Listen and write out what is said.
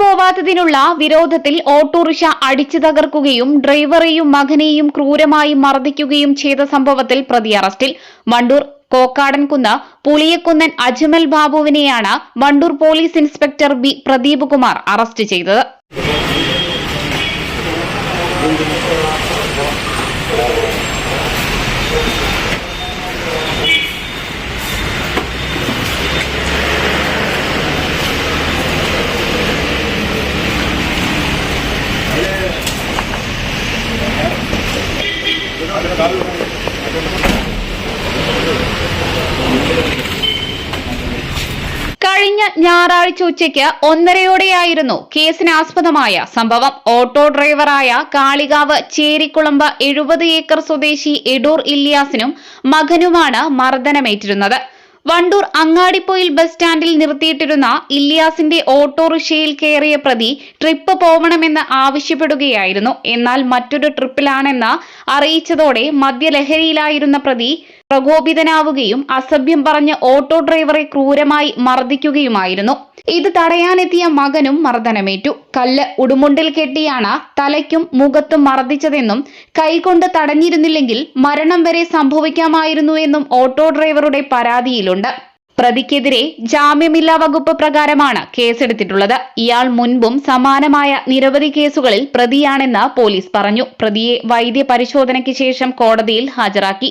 പോവാത്തതിനുള്ള വിരോധത്തിൽ autorickshaw അടിച്ചു തകർക്കുകയും ഡ്രൈവറെയും മകനെയും ക്രൂരമായി മർദ്ദിക്കുകയും ചെയ്ത സംഭവത്തിൽ പ്രതി അറസ്റ്റിൽ. Wandoor Kokkadankunnu Puliyakkunnan Ajmal ബാബുവിനെയാണ് Wandoor police inspector B Pradeep Kumar arrest ചെയ്തത്. കഴിഞ്ഞ ഞായറാഴ്ച ഉച്ചയ്ക്ക് ഒന്നരയോടെയായിരുന്നു കേസിനാസ്പദമായ സംഭവം. ഓട്ടോ ഡ്രൈവറായ കാളികാവ് ചേരിക്കുളമ്പ് എഴുപത് ഏക്കർ സ്വദേശി എഡൂർ ഇല്ലിയാസിനും മകനുമാണ് മർദ്ദനമേറ്റിരുന്നത്. വണ്ടൂർ അങ്ങാടിപ്പൊയിൽ ബസ് സ്റ്റാൻഡിൽ നിർത്തിയിട്ടിരുന്ന ഇല്ലിയാസിന്റെ ഓട്ടോറിക്ഷയിൽ കയറിയ പ്രതി ട്രിപ്പ് പോവണമെന്ന് ആവശ്യപ്പെടുകയായിരുന്നു. എന്നാൽ മറ്റൊരു ട്രിപ്പിലാണെന്ന് അറിയിച്ചതോടെ മദ്യലഹരിയിലായിരുന്ന പ്രതി പ്രകോപിതനാവുകയും അസഭ്യം പറഞ്ഞ് ഓട്ടോ ഡ്രൈവറെ ക്രൂരമായി മർദ്ദിക്കുകയുമായിരുന്നു. ഇത് തടയാനെത്തിയ മകനും മർദ്ദനമേറ്റു. കല്ല് ഉടുമുണ്ടിൽ കെട്ടിയാണ് തലയ്ക്കും മുഖത്തും മർദ്ദിച്ചതെന്നും കൈകൊണ്ട് തടഞ്ഞിരുന്നില്ലെങ്കിൽ മരണം വരെ സംഭവിക്കാമായിരുന്നു എന്നും ഓട്ടോ ഡ്രൈവറുടെ പരാതിയിലുണ്ട്. പ്രതിക്കെതിരെ ജാമ്യമില്ലാ വകുപ്പ് പ്രകാരമാണ് കേസെടുത്തിട്ടുള്ളത്. ഇയാൾ മുൻപും സമാനമായ നിരവധി കേസുകളിൽ പ്രതിയാണെന്ന് പോലീസ് പറഞ്ഞു. പ്രതിയെ വൈദ്യ പരിശോധനയ്ക്ക് ശേഷം കോടതിയിൽ ഹാജരാക്കി.